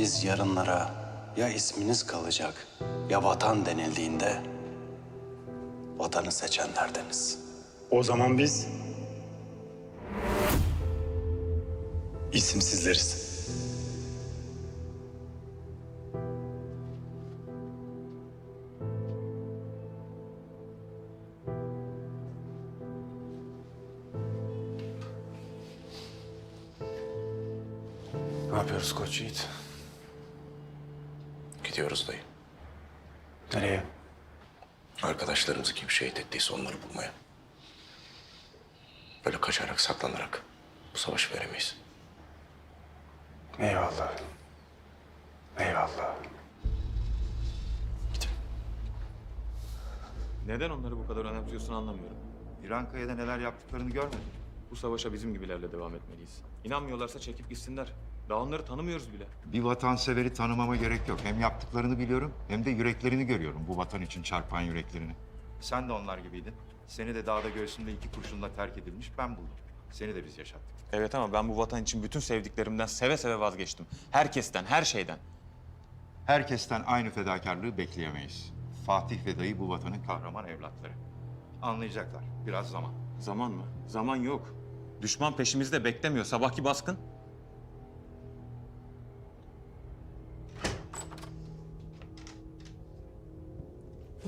Biz yarınlara ya isminiz kalacak ya vatan denildiğinde vatanı seçenlerdeniz. O zaman biz isimsizleriz. Ne yapıyoruz Koç Yiğit? Gidiyoruz dayı. Nereye? Arkadaşlarımızı kim şehit ettiyse onları bulmaya. Böyle kaçarak, saklanarak bu savaşı veremeyiz. Eyvallah. Eyvallah. Neden onları bu kadar önemsiyorsun anlamıyorum. İrankaya'da neler yaptıklarını görmedim. Bu savaşa bizim gibilerle devam etmeliyiz. İnanmıyorlarsa çekip gitsinler. Daha onları tanımıyoruz bile. Bir vatanseveri tanımama gerek yok. Hem yaptıklarını biliyorum hem de yüreklerini görüyorum. Bu vatan için çarpan yüreklerini. Sen de onlar gibiydin. Seni de dağda göğsünde iki kurşunla terk edilmiş ben buldum. Seni de biz yaşattık. Evet ama ben bu vatan için bütün sevdiklerimden seve seve vazgeçtim. Herkesten, her şeyden. Herkesten aynı fedakarlığı bekleyemeyiz. Fatih ve dayı bu vatanın kahraman evlatları. Anlayacaklar. Biraz zaman. Zaman mı? Zaman yok. Düşman peşimizde beklemiyor. Sabahki baskın.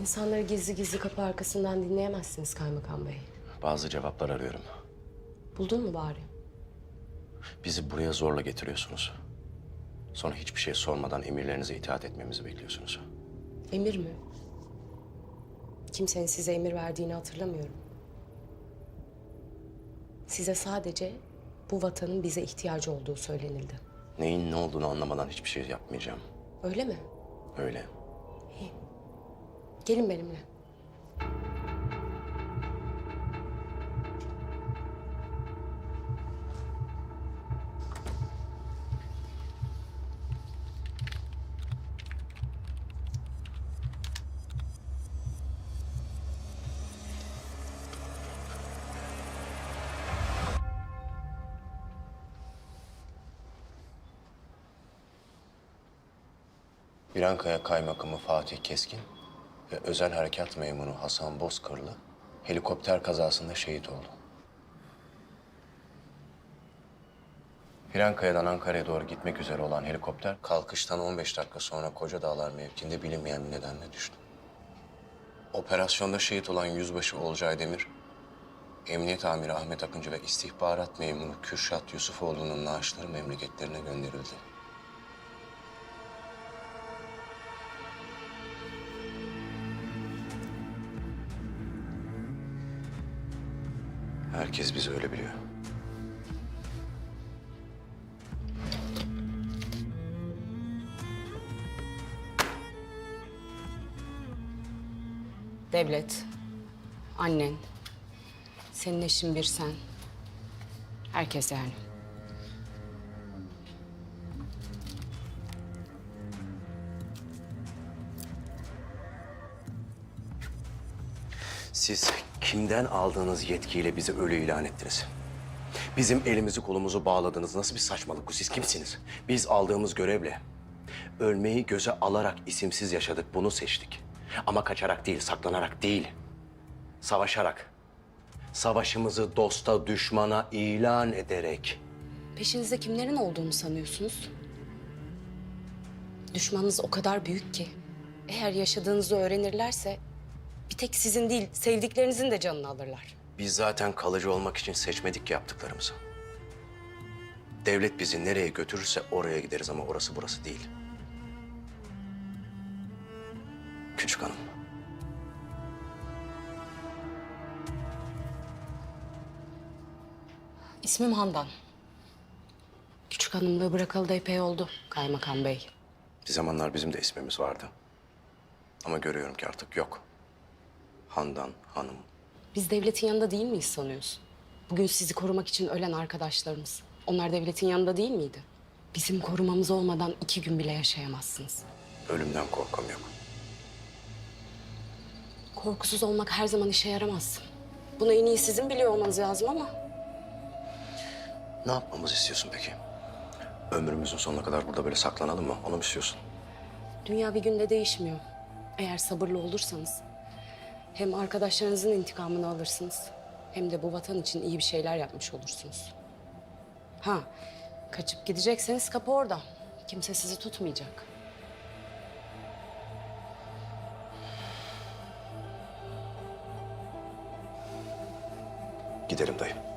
İnsanları gizli gizli kapı arkasından dinleyemezsiniz Kaymakam Bey. Bazı cevaplar arıyorum. Buldun mu bari? Bizi buraya zorla getiriyorsunuz. Sonra hiçbir şey sormadan emirlerinize itaat etmemizi bekliyorsunuz. Emir mi? Kimsenin size emir verdiğini hatırlamıyorum. Size sadece bu vatanın bize ihtiyacı olduğu söylenildi. Neyin ne olduğunu anlamadan hiçbir şey yapmayacağım. Öyle mi? Öyle. Gelin benimle. Birankaya Kaymakamı Fatih Keskin ve Özel Harekat Memuru Hasan Bozkırlı helikopter kazasında şehit oldu. Birankaya'dan Ankara'ya doğru gitmek üzere olan helikopter kalkıştan 15 dakika sonra Koca Dağlar mevkiinde bilinmeyen bir nedenle düştü. Operasyonda şehit olan Yüzbaşı Olcay Demir, Emniyet Amiri Ahmet Akıncı ve İstihbarat Memuru Kürşat Yusufoğlu'nun naaşları memleketlerine gönderildi. Herkes bizi öyle biliyor. Devlet, annen, senin eşin bir sen. Herkes yani. Siz kimden aldığınız yetkiyle bizi ölü ilan ettiniz? Bizim elimizi kolumuzu bağladınız. Nasıl bir saçmalık bu? Siz kimsiniz? Biz aldığımız görevle ölmeyi göze alarak isimsiz yaşadık. Bunu seçtik. Ama kaçarak değil, saklanarak değil. Savaşarak. Savaşımızı dosta, düşmana ilan ederek. Peşinizde kimlerin olduğunu sanıyorsunuz? Düşmanınız o kadar büyük ki. Eğer yaşadığınızı öğrenirlerse bir tek sizin değil sevdiklerinizin de canını alırlar. Biz zaten kalıcı olmak için seçmedik ki yaptıklarımızı. Devlet bizi nereye götürürse oraya gideriz ama orası burası değil. Küçük hanım. İsmim Handan. Küçük hanımlığı bırakalı da epey oldu kaymakam bey. Bir zamanlar bizim de ismimiz vardı. Ama görüyorum ki artık yok. Handan Hanım. Biz devletin yanında değil miyiz sanıyorsun? Bugün sizi korumak için ölen arkadaşlarımız. Onlar devletin yanında değil miydi? Bizim korumamız olmadan iki gün bile yaşayamazsınız. Ölümden korkum yok. Korkusuz olmak her zaman işe yaramaz. Bunu en iyi sizin biliyor olmanız lazım ama... Ne yapmamızı istiyorsun peki? Ömrümüzün sonuna kadar burada böyle saklanalım mı? Onu mu istiyorsun? Dünya bir günde değişmiyor. Eğer sabırlı olursanız hem arkadaşlarınızın intikamını alırsınız hem de bu vatan için iyi bir şeyler yapmış olursunuz. Ha, kaçıp gidecekseniz kapı orada. Kimse sizi tutmayacak. Gidelim dayı.